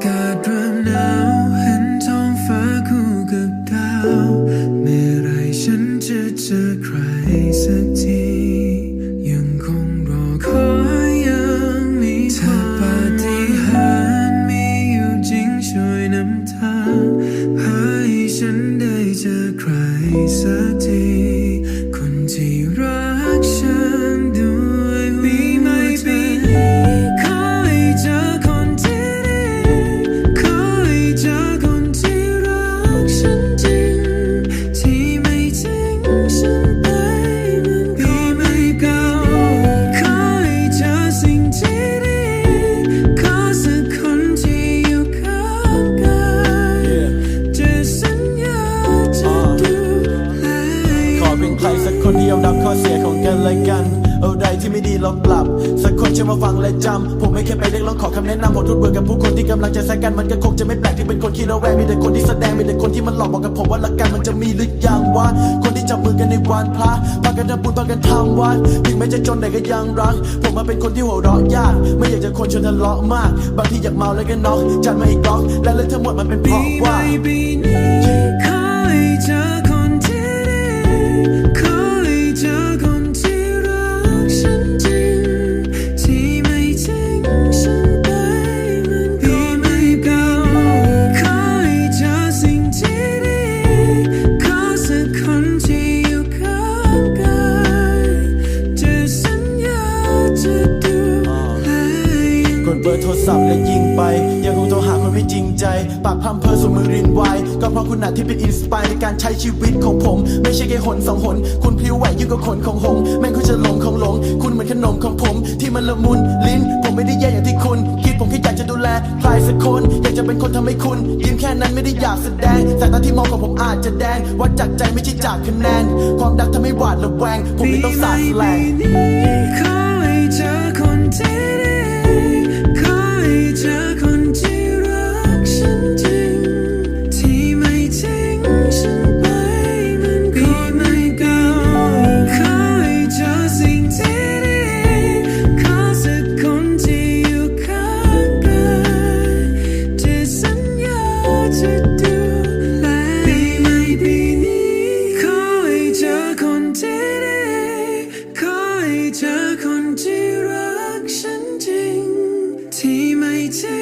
ากาศหนาวเห็นท้องฟ้าคู่กับดาว เม่ไรฉันจะเจอใครสักที ยังคงรอคอยยังมีถ้าปฏิหาริมียู่งช่วยนำทาให้ฉันได้เจอใครสักที ยอมรับข้อเสียของกันและกันเอาใดที่ไม่ดีลองปรับ สักคนจะมาฟังและจำ ผมไม่เคยไปเรียกร้องขอคำแนะนำผมทุกเบื่อกับผู้คนที่กำลังจะแซงกันมันก็คงจะไม่แปลกที่เป็นคนขี้ระแวงมีแต่คนที่แสดงมีแต่คนที่มันหลอกบอกกับผมว่ารักกันมันจะมีหรือยังวะคนที่จับมือกันในวันพระพากันทำบุญพากันทำวัดถึงแม้จะจนแต่ก็ยังรัก ผมมาเป็นคนที่หัวเราะยาก ไม่อยากจะคนชวนทะเลาะมาก บางทีอยากเมาแล้วก็น็อกจัดมาอีกล็อกและเรื่องทั้งหมดมันเป็นเพราะว่า จะดูแลอย่างกดเบอร์โทรศัพท์และยิงไป ยังคงโทรหาคนไม่จริงใจ ปากพร่ำเพอสมมือรินไวก็เพราะคุณน่ะที่เป็นอินสปายในการใช้ชีวิตของผม ไม่ใช่แค่หนสองหน คุณพลิ้วไหวยิ่งกว่าขนของหงส์แม่งคุณจะหลงของหลง คุณเหมือนขนมของผม ที่มันละมุนลิ้น ผมไม่ได้แย่อย่างที่คุณ คิดผมแค่อยากจะดูแลใครสักคน อยากจะเป็นคนทำให้คุณ ยิ้มแค่นั้นไม่ได้อยากแสดงสายตาที่มองของผมอาจจะแดงวัดจากใจไม่ใช่จากคะแนน ความดักทำให้หวาดระแวง ผมเลยต้องสาดแสลงขอ reaching.